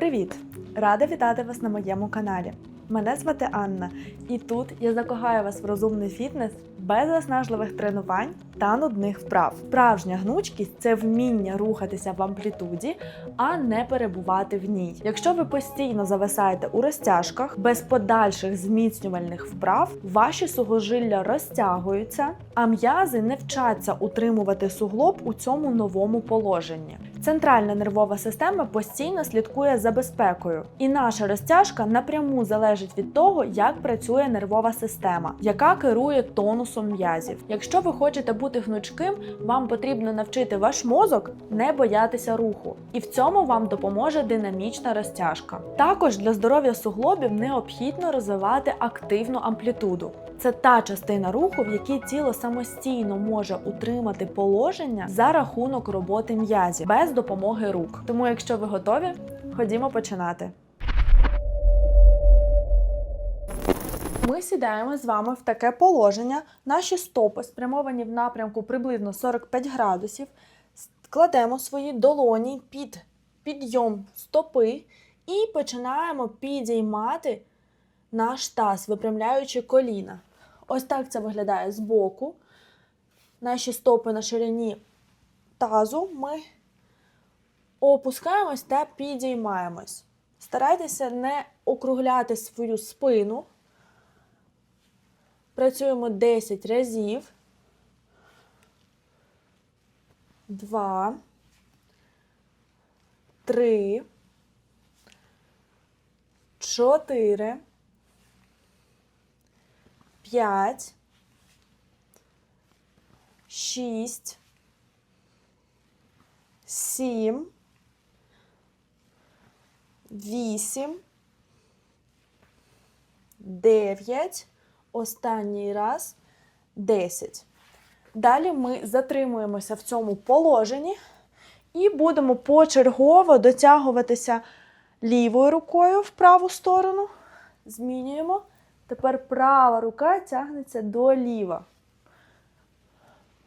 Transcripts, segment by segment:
Привіт! Рада вітати вас на моєму каналі. Мене звати Анна, і тут я закохаю вас в розумний фітнес без виснажливих тренувань та нудних вправ. Справжня гнучкість це вміння рухатися в амплітуді, а не перебувати в ній. Якщо ви постійно зависаєте у розтяжках без подальших зміцнювальних вправ, ваші сугложилля розтягуються, а м'язи не вчаться утримувати суглоб у цьому новому положенні. Центральна нервова система постійно слідкує за безпекою, і наша розтяжка напряму залежить від того, як працює нервова система, яка керує тонусом м'язів. Якщо ви хочете бути гнучким, вам потрібно навчити ваш мозок не боятися руху, і в цьому вам допоможе динамічна розтяжка. Також для здоров'я суглобів необхідно розвивати активну амплітуду. Це та частина руху, в якій тіло самостійно може утримати положення за рахунок роботи м'язів без допомоги рук. Тому, якщо ви готові, ходімо починати. Ми сідаємо з вами в таке положення. Наші стопи спрямовані в напрямку приблизно 45 градусів. Кладемо свої долоні під підйом стопи і починаємо підіймати наш таз, випрямляючи коліна. Ось так це виглядає збоку. Наші стопи на ширині тазу ми опускаємось та підіймаємось. Старайтеся не округляти свою спину. Працюємо 10 разів. Два. Три. Чотири. П'ять. Шість. Сім. Вісім. Дев'ять. Останній раз 10. Далі ми затримуємося в цьому положенні і будемо почергово дотягуватися лівою рукою в праву сторону. Змінюємо. Тепер права рука тягнеться до ліва.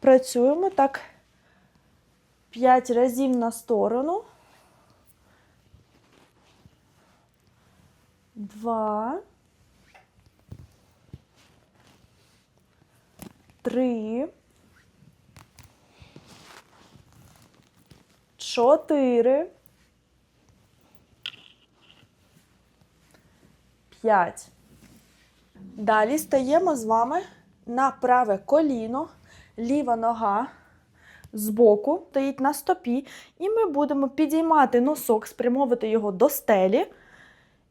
Працюємо так 5 разів на сторону. Два. Три. Чотири. П'ять. Далі стаємо з вами на праве коліно, ліва нога збоку стоїть на стопі, і ми будемо підіймати носок, спрямовувати його до стелі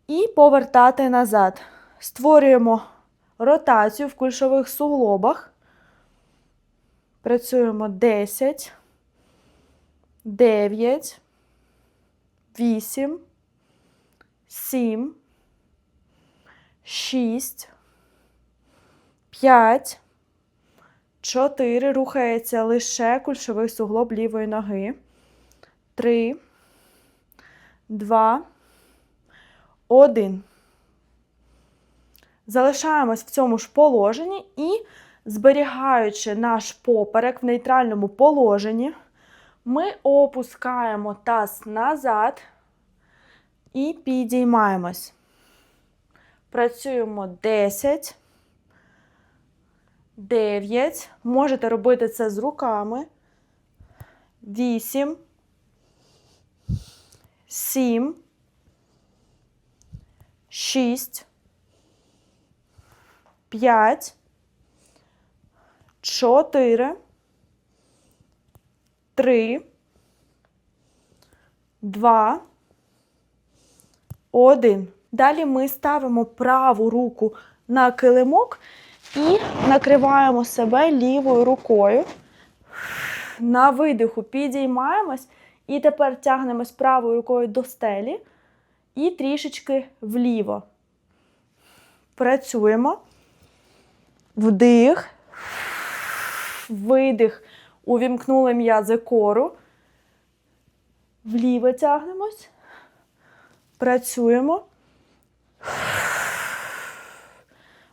і повертати назад. Створюємо ротацію в кульшових суглобах. Працюємо 10, 9, 8, 7, 6, 5, 4. Рухається лише кульшовий суглоб лівої ноги. 3, 2, 1. Залишаємось в цьому ж положенні і зберігаючи наш поперек в нейтральному положенні, ми опускаємо таз назад і підіймаємось. Працюємо 10, 9. Можете робити це з руками. 8, 7, 6, 5, чотири, три, два, один. Далі ми ставимо праву руку на килимок і накриваємо себе лівою рукою. На видиху підіймаємось і тепер тягнемось правою рукою до стелі і трішечки вліво. Працюємо. Вдих видих, увімкнули м'язи кору. Вліво тягнемось. Працюємо.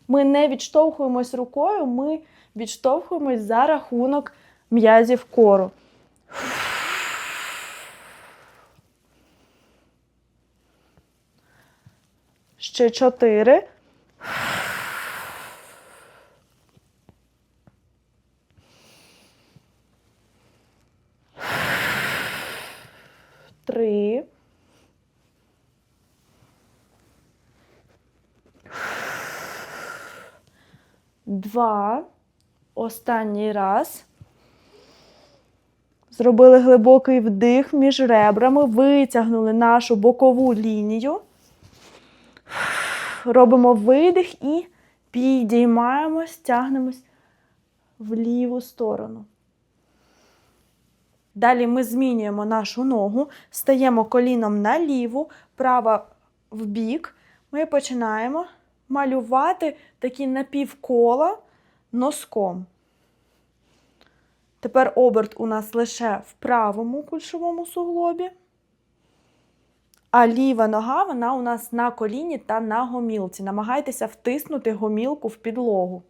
Ми не відштовхуємось рукою, ми відштовхуємось за рахунок м'язів кору. Ще чотири. Три. Два. Останній раз. Зробили глибокий вдих між ребрами, витягнули нашу бокову лінію. Робимо видих і підіймаємось, тягнемось в ліву сторону. Далі ми змінюємо нашу ногу, стаємо коліном на ліву, права в бік. Ми починаємо малювати такі напівкола носком. Тепер оберт у нас лише в правому кульшовому суглобі. А ліва нога вона у нас на коліні та на гомілці. Намагайтеся втиснути гомілку в підлогу.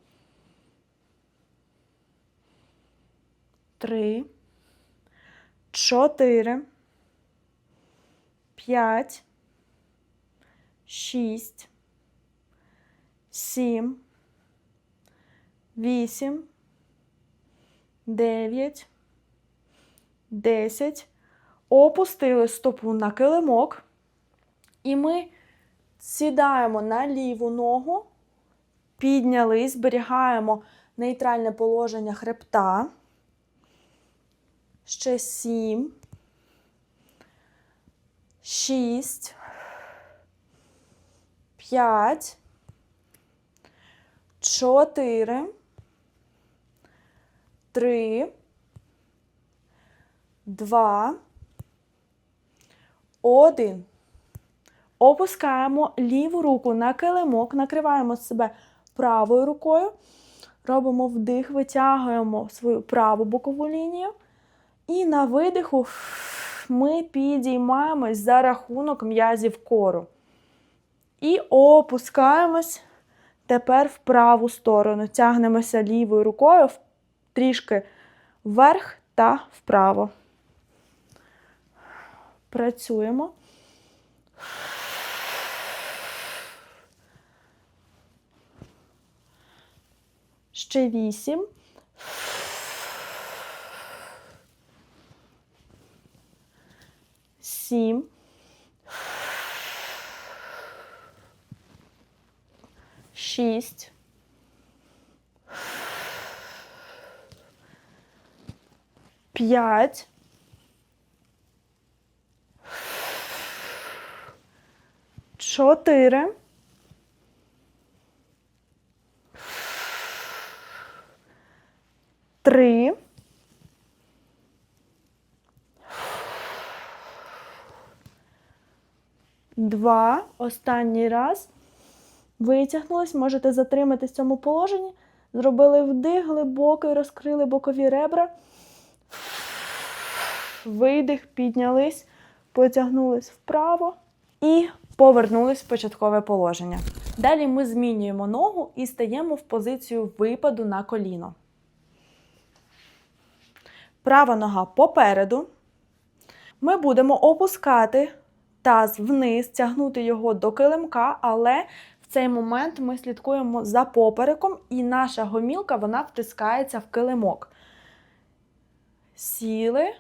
Три. Чотири. П'ять. Шість. Сім. Вісім. Дев'ять. Десять. Опустили стопу на килимок. І ми сідаємо на ліву ногу, піднялись, зберігаємо нейтральне положення хребта. Ще сім. Шість. П'ять. Чотири. Три. Два. Один. Опускаємо ліву руку на килимок, накриваємо себе правою рукою. Робимо вдих, витягуємо свою праву бокову лінію. І на видиху ми підіймаємось за рахунок м'язів кору. І опускаємось тепер в праву сторону. Тягнемося лівою рукою трішки вверх та вправо. Працюємо. Ще вісім. Сім. Шість. П'ять. Чотири. Три. Два. Останній раз. Витягнулись. Можете затриматись в цьому положенні. Зробили вдих, глибокий, розкрили бокові ребра. Видих, піднялись, потягнулись вправо і повернулись в початкове положення. Далі ми змінюємо ногу і стаємо в позицію випаду на коліно. Права нога попереду. Ми будемо опускати таз вниз, тягнути його до килимка, але в цей момент ми слідкуємо за попереком, і наша гомілка вона втискається в килимок. Сіли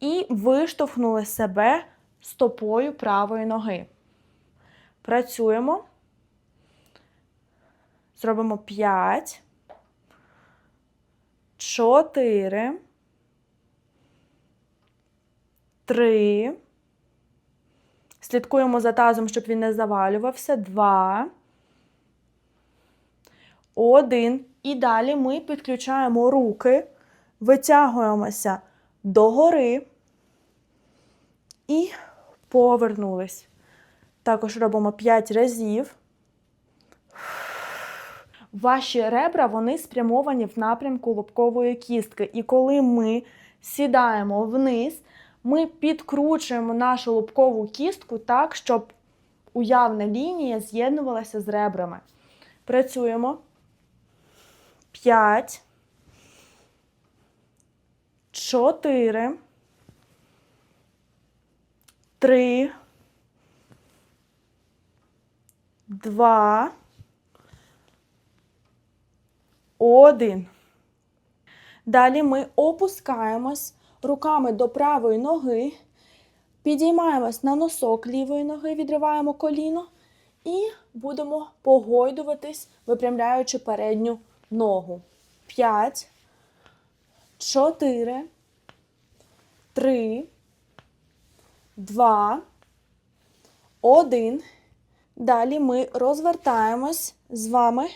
і виштовхнули себе стопою правої ноги. Працюємо. Зробимо 5, 4, 3. Слідкуємо за тазом, щоб він не завалювався. 2. 1. І далі ми підключаємо руки, витягуємося догори і повернулись. Також робимо 5 разів. Ваші ребра вони спрямовані в напрямку лобкової кістки. І коли ми сідаємо вниз, ми підкручуємо нашу лобкову кістку так, щоб уявна лінія з'єднувалася з ребрами. Працюємо. 5, 4, 3, два, один. Далі ми опускаємось руками до правої ноги, підіймаємось на носок лівої ноги, відриваємо коліно і будемо погойдуватись, випрямляючи передню ногу. П'ять, чотири, три, два, один. Далі ми розвертаємось з вами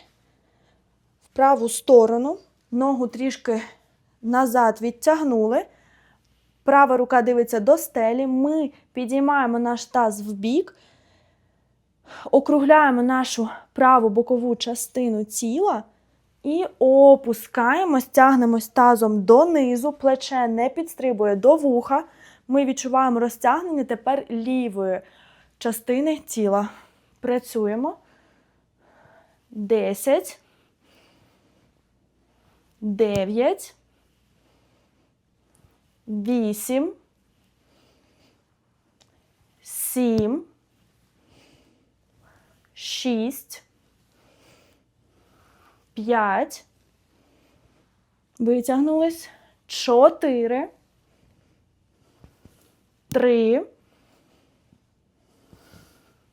в праву сторону, ногу трішки назад відтягнули. Права рука дивиться до стелі. Ми підіймаємо наш таз в бік, округляємо нашу праву бокову частину тіла і опускаємось, тягнемось тазом донизу, плече не підстрибує до вуха. Ми відчуваємо розтягнення тепер лівої частини тіла. Працюємо. 10, 9, 8, 7, 6, 5, витягнулись, 4, 3,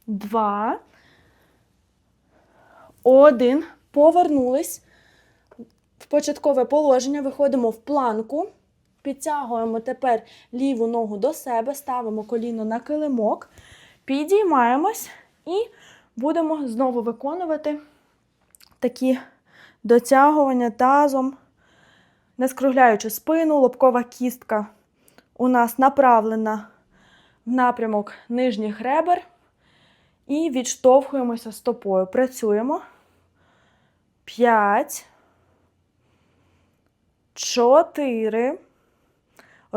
2, 1. Повернулись. В початкове положення, виходимо в планку. Підтягуємо тепер ліву ногу до себе, ставимо коліно на килимок, підіймаємось і будемо знову виконувати такі дотягування тазом, не скругляючи спину, лобкова кістка у нас направлена в напрямок нижніх ребер. І відштовхуємося стопою. Працюємо. 5, 4.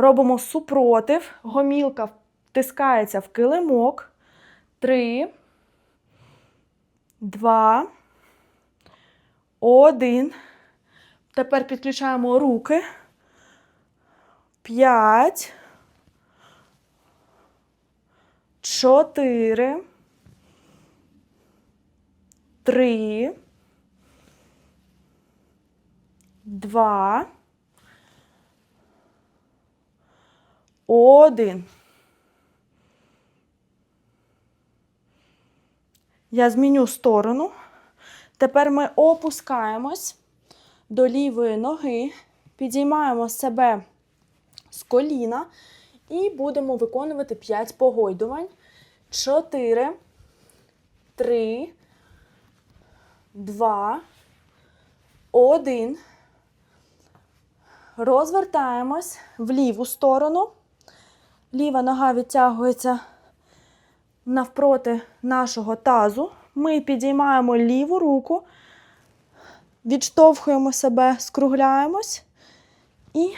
Робимо супротив. Гомілка втискається в килимок. 3, 2, 1. Тепер підключаємо руки. 5, 4, 3, 2, 1. Я зміню сторону. Тепер ми опускаємось до лівої ноги, підіймаємо себе з коліна і будемо виконувати 5 погойдувань. 4, 3, 2, 1. Розвертаємось в ліву сторону. Ліва нога відтягується навпроти нашого тазу. Ми підіймаємо ліву руку, відштовхуємо себе, скругляємось і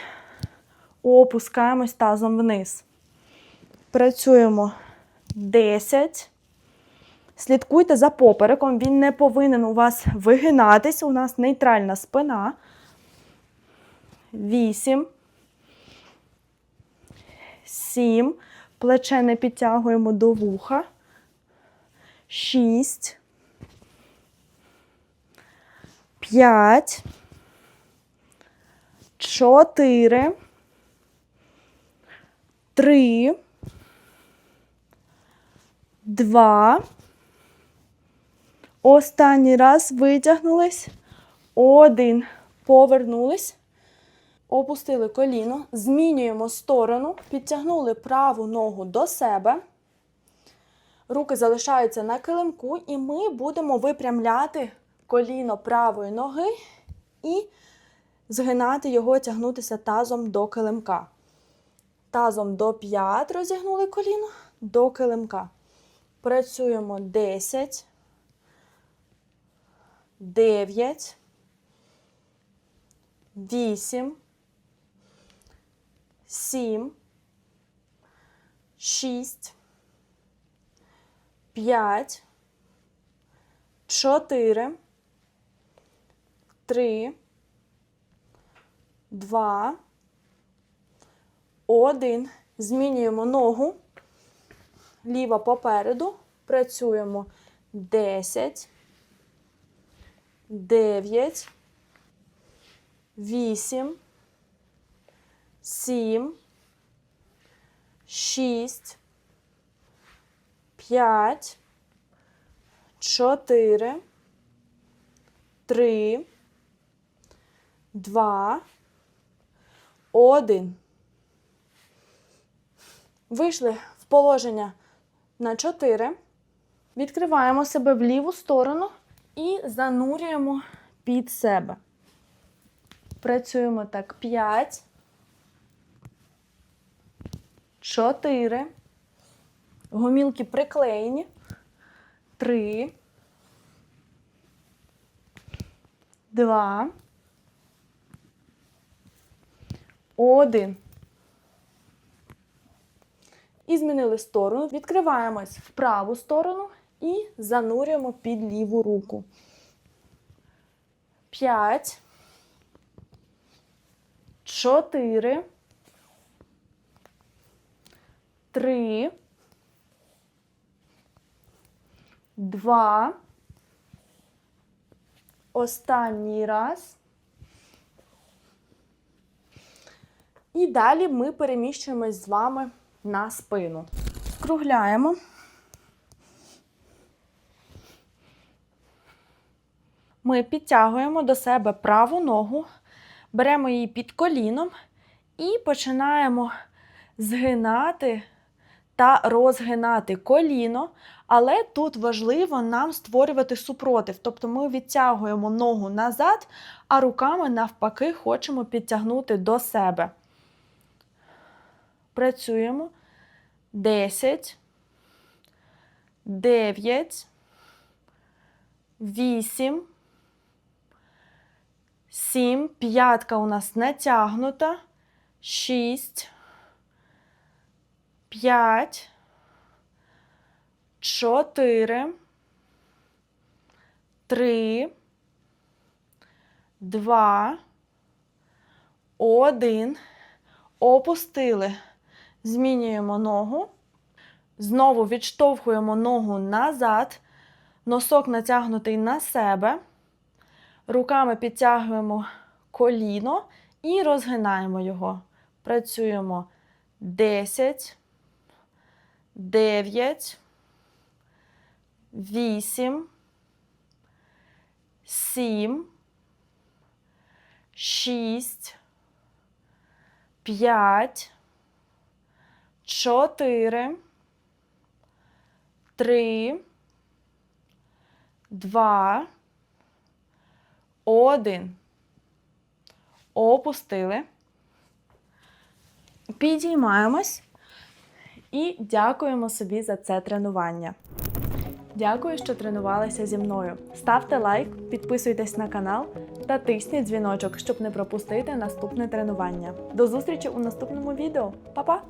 опускаємось тазом вниз. Працюємо 10. Слідкуйте за попереком, він не повинен у вас вигинатись. У нас нейтральна спина. 8. 7. Плече не підтягуємо до вуха. 6. 5. 4. 3. 2. Останній раз витягнулись. Один. Повернулись. Опустили коліно. Змінюємо сторону. Підтягнули праву ногу до себе. Руки залишаються на килимку, і ми будемо випрямляти коліно правої ноги і згинати його, тягнутися тазом до килимка. Тазом до п'ят розігнули коліно до килимка. Працюємо 10, 9, 8, 7, 6, 5, 4, 3, 2, 1. Змінюємо ногу. Ліва попереду. Працюємо десять, дев'ять, вісім, сім, шість, п'ять, чотири, три, два, один. Вийшли в положення на 4. Відкриваємо себе в ліву сторону і занурюємо під себе. Працюємо так 5, 4. Гомілки приклеєні. 3, 2, 1. І змінили сторону. Відкриваємось в праву сторону і занурюємо під ліву руку. 5, 4, 3, 2, останній раз. І далі ми переміщуємось з вами на спину. Скругляємо. Ми підтягуємо до себе праву ногу, беремо її під коліном і починаємо згинати та розгинати коліно. Але тут важливо нам створювати супротив. Тобто ми відтягуємо ногу назад, а руками навпаки хочемо підтягнути до себе. Працюємо. 10, 9, 8, 7, п'ятка у нас натягнута, 6, 5, 4, 3, 2, 1. Опустили. Змінюємо ногу. Знову відштовхуємо ногу назад. Носок натягнутий на себе. Руками підтягуємо коліно і розгинаємо його. Працюємо 10, 9, 8, 7, 6, 5, 4, 3, 2, 1. Опустили. Підіймаємось і дякуємо собі за це тренування. Дякую, що тренувалися зі мною. Ставте лайк, підписуйтесь на канал та тисніть дзвіночок, щоб не пропустити наступне тренування. До зустрічі у наступному відео. Па-па!